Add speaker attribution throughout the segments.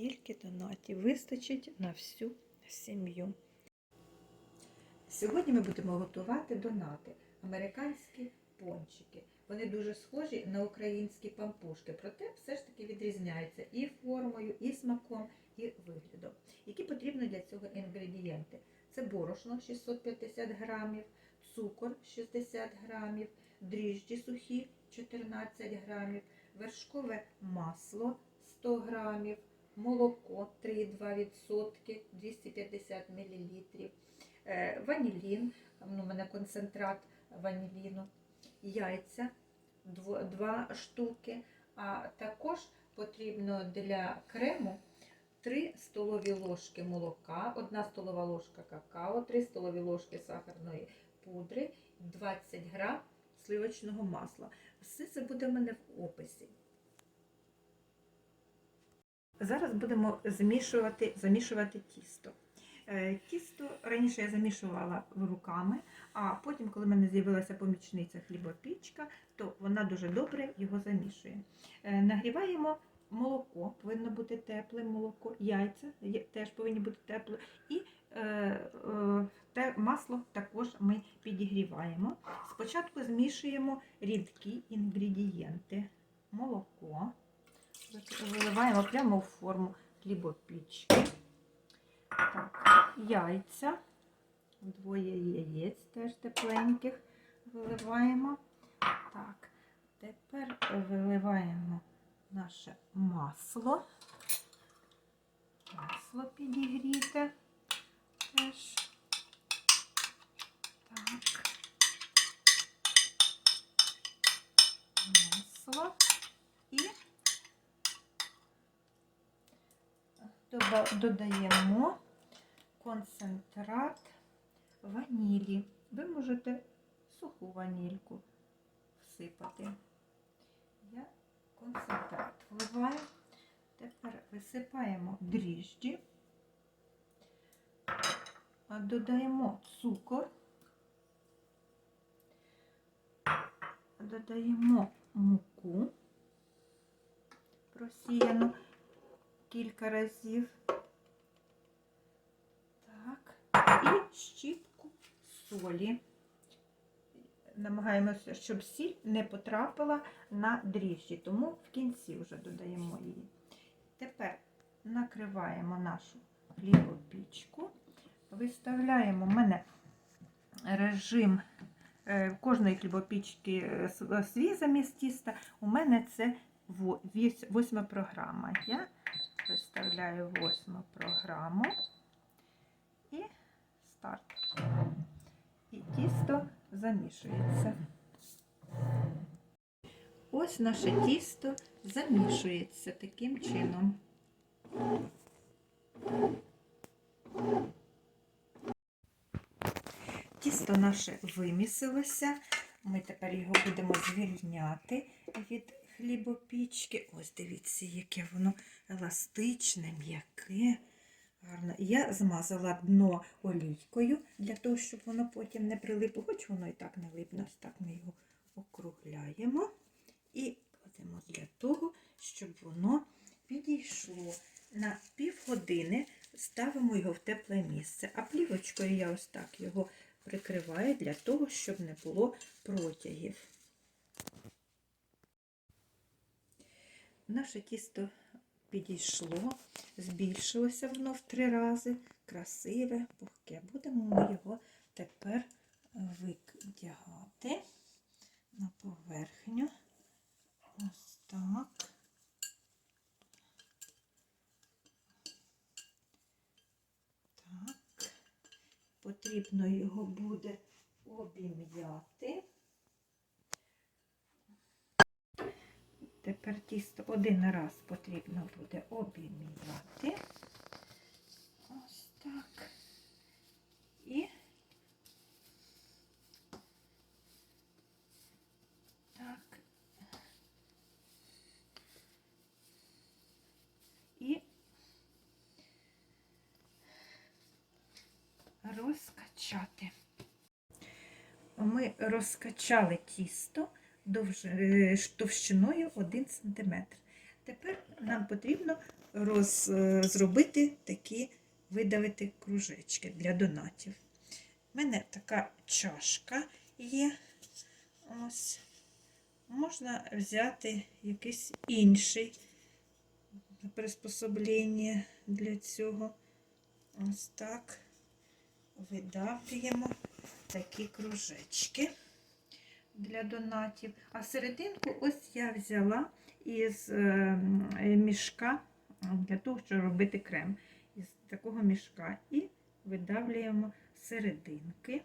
Speaker 1: стільки донатів вистачить на всю сім'ю. Сьогодні ми будемо готувати донати, американські пончики. Вони дуже схожі на українські пампушки, проте все ж таки відрізняються і формою, і смаком, і виглядом. Які потрібні для цього інгредієнти? Це борошно 650 грамів, цукор 60 грамів, дріжджі сухі 14 грамів, вершкове масло 100 грамів, молоко 3,2%, 250 мл, ванілін, ну, у мене концентрат ваніліну, яйця 2 штуки, а також потрібно для крему 3 столові ложки молока, 1 столова ложка какао, 3 столові ложки сахарної пудри, 20 грам сливочного масла. Все це буде в мене в описі. Зараз будемо змішувати, замішувати тісто. Е, Тісто раніше я замішувала руками, а потім, коли в мене з'явилася помічниця хлібопічка, то вона дуже добре його замішує. Е, Нагріваємо молоко, повинно бути тепле молоко, яйця теж повинні бути теплі, і е, те масло також ми підігріваємо. Спочатку змішуємо рідкі інгредієнти. Молоко виливаємо прямо в форму хлібопічки. Так, яйця, двоє яєць теж тепленьких виливаємо. Так, тепер виливаємо наше масло. Масло підігріте теж. Так. Масло. І доба- додаємо концентрат ванілі. Ви можете суху ванільку всипати. Я концентрат вливаю. Тепер висипаємо дріжджі, додаємо цукор, додаємо муку просіяну кілька разів. Так, і щіпку солі. Намагаємося, щоб сіль не потрапила на дріжджі, тому в кінці вже додаємо її. Тепер накриваємо нашу хлібопічку, виставляємо в мене режим е, кожної хлібопічки е, свій замість тіста. У мене це восьма програма. Я виставляю восьму програму і старт. І тісто замішується. Ось наше тісто замішується таким чином. Тісто наше вимісилося. Ми тепер його будемо звільняти від хлібопічки. Ось дивіться, яке воно еластичне, м'яке. Гарно. Я змазала дно олійкою для того, щоб воно потім не прилипло, хоч воно і так не липне. Ось так ми його округляємо і кладемо для того, щоб воно підійшло. На півгодини ставимо його в тепле місце, а плівочкою я ось так його прикриваю для того, щоб не було протягів. Наше тісто підійшло, збільшилося воно в три рази, красиве, пухке. Будемо ми його тепер викдягати на поверхню. Ось так. Так. Потрібно його буде обім'яти. Тепер тісто один раз потрібно буде обім'яти. Ось так. І так. І розкачати. Ми розкачали тісто товщиною 1 см. Тепер нам потрібно роз, е, зробити такі видавити кружечки для донатів. У мене така чашка є. Ось. Можна взяти якийсь інший приспособлення для цього. Ось так видавлюємо такі кружечки для донатів. А серединку ось я взяла із е, мішка для того, щоб робити крем. Із такого мішка. І видавлюємо серединки.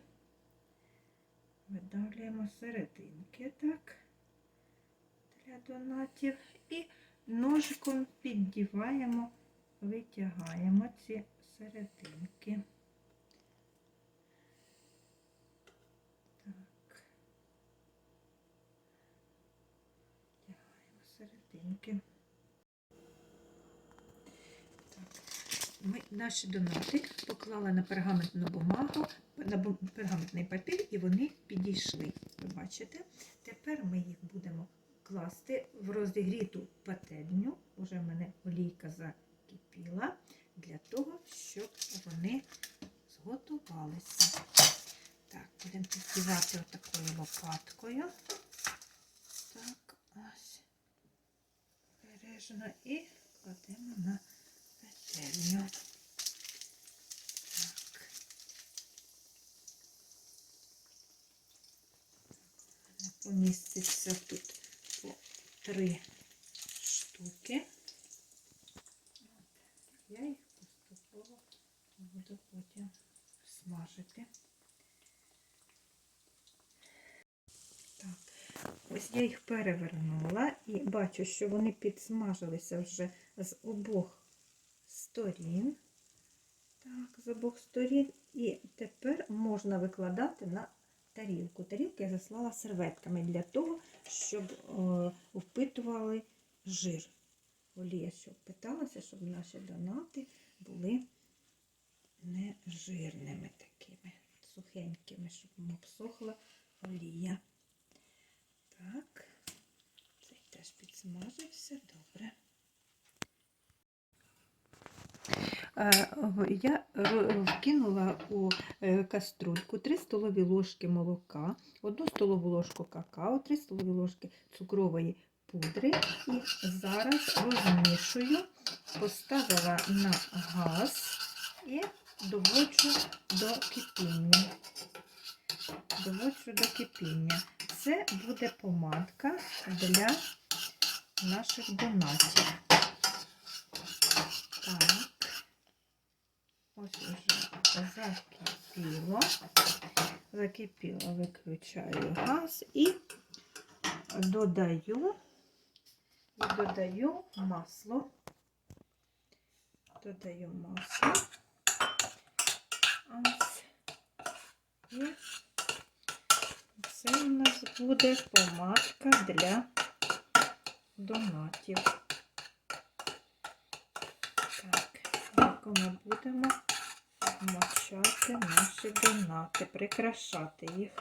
Speaker 1: Видавлюємо серединки, так, для донатів. І ножиком піддіваємо, витягаємо ці серединки. Так. Втягаємо серединки. Так. Ми наші донати поклали на пергаментну бумагу, на пергаментний папір, і вони підійшли. Ви бачите? Тепер ми їх будемо класти в розігріту пательню. Уже в мене олійка закипіла для того, щоб вони зготувалися. Так, будемо піддівати отакою лопаткою. Так, ось. Бережно і кладемо на петельню. Так. Поміститься тут по три штуки. От. Я їх поступово буду потім смажити. Так, ось я їх перевернула і бачу, що вони підсмажилися вже з обох сторін. Так, з обох сторін. І тепер можна викладати на тарілку. Тарілки я заслала серветками для того, щоб е, впитували жир. Олія, щоб питалася, щоб наші донати були не жирними такими, сухенькими, щоб не обсохла олія. Так, цей теж підсмажився, добре. Я вкинула у е, каструльку 3 столові ложки молока, 1 столову ложку какао, 3 столові ложки цукрової пудри і зараз розмішую, поставила на газ і доводжу до кипіння. Доводжу до кипіння. Це буде помадка для наших донатів. Так. Ось уже закипіло. Закипіло, виключаю газ і додаю, додаю масло. Додаю масло. Ось. І це у нас буде помадка для донатів. Так, як ми будемо мочати наші донати, прикрашати їх.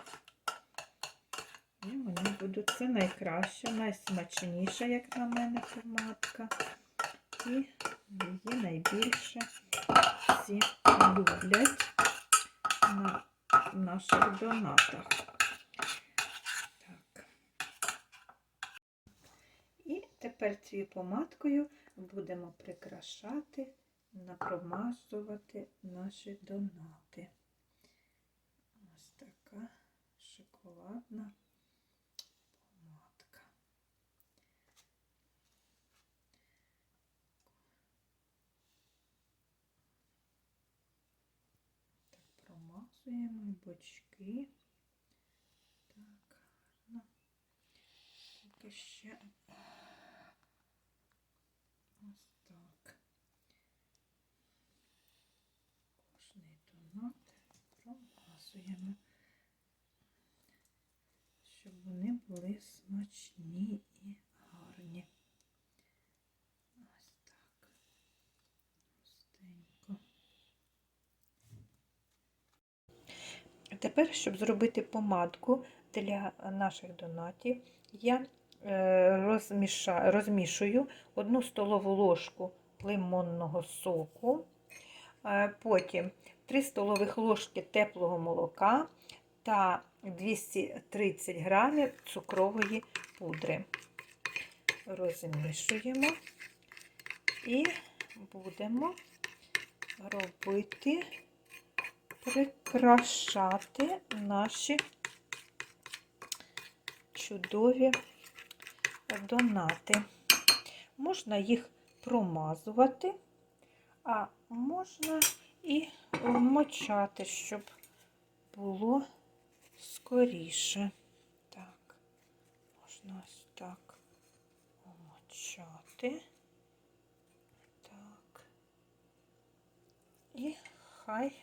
Speaker 1: І вони будуть це найкраща, найсмачніша, як на мене, помадка. І її найбільше всі люблять на наших донатах. Так. І тепер помадкою будемо прикрашати, напромазувати наші донати. Ось така шоколадна помадка. Так, промазуємо бочки. Так, гарно. Тільки ще ось так. Кожний донат промазуємо, щоб вони були смачні і гарні. Ось так. Густенько. Тепер, щоб зробити помадку для наших донатів, я е, розміша, розмішую одну столову ложку лимонного соку. Е, Потім 3 столових ложки теплого молока та 230 грамів цукрової пудри. Розмішуємо і будемо робити, прикрашати наші чудові донати. Можна їх промазувати, а можна і вмочати, щоб було скоріше. Так, можна ось так вмочати. Так. І хай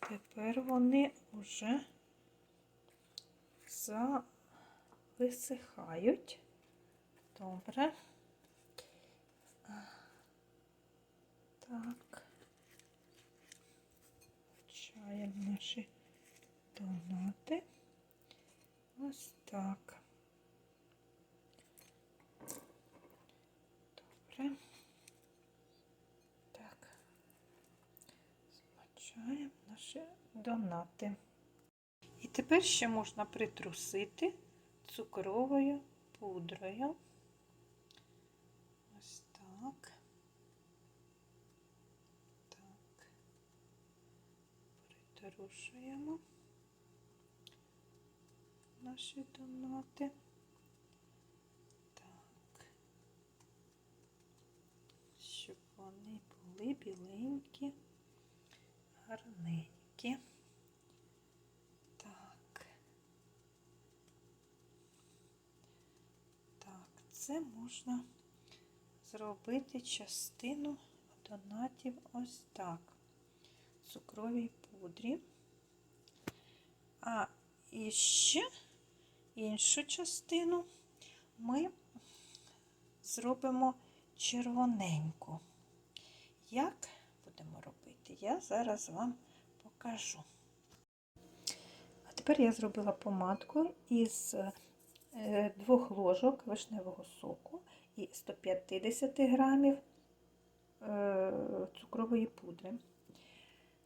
Speaker 1: тепер вони вже зависихають. Добре. Так. Вчаємо наші донати. Ось так. Добре. Так. Змочаємо наші донати. І тепер ще можна притрусити цукровою пудрою. Ось так. Так. Притрушуємо наші донати. Так. Щоб вони були біленькі, гарненькі. Так. Так, це можна зробити частину донатів ось так. Цукровій пудрі. А і ще іншу частину ми зробимо червоненьку. Як будемо робити, я зараз вам покажу. А тепер я зробила помадку із е, двох ложок вишневого соку і 150 грамів е, цукрової пудри.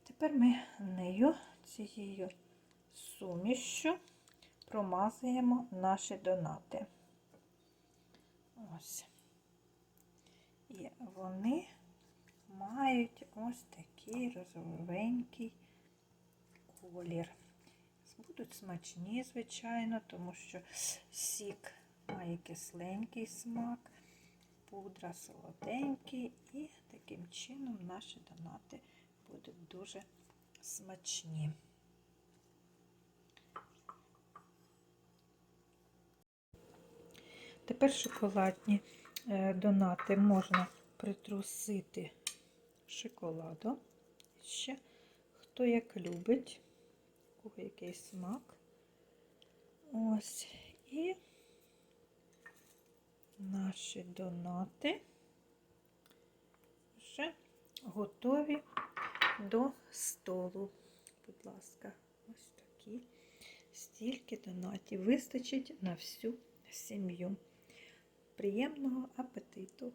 Speaker 1: Тепер ми нею цією сумішю промазуємо наші донати. Ось. І вони мають ось такий розовенький колір. Будуть смачні, звичайно, тому що сік має кисленький смак, пудра солоденький, і таким чином наші донати будуть дуже смачні. Тепер шоколадні е, донати можна притрусити шоколадом. Ще хто як любить, у кого який смак. Ось і наші донати вже готові до столу. Будь ласка, ось такі. Стільки донатів вистачить на всю сім'ю. Приємного апетиту!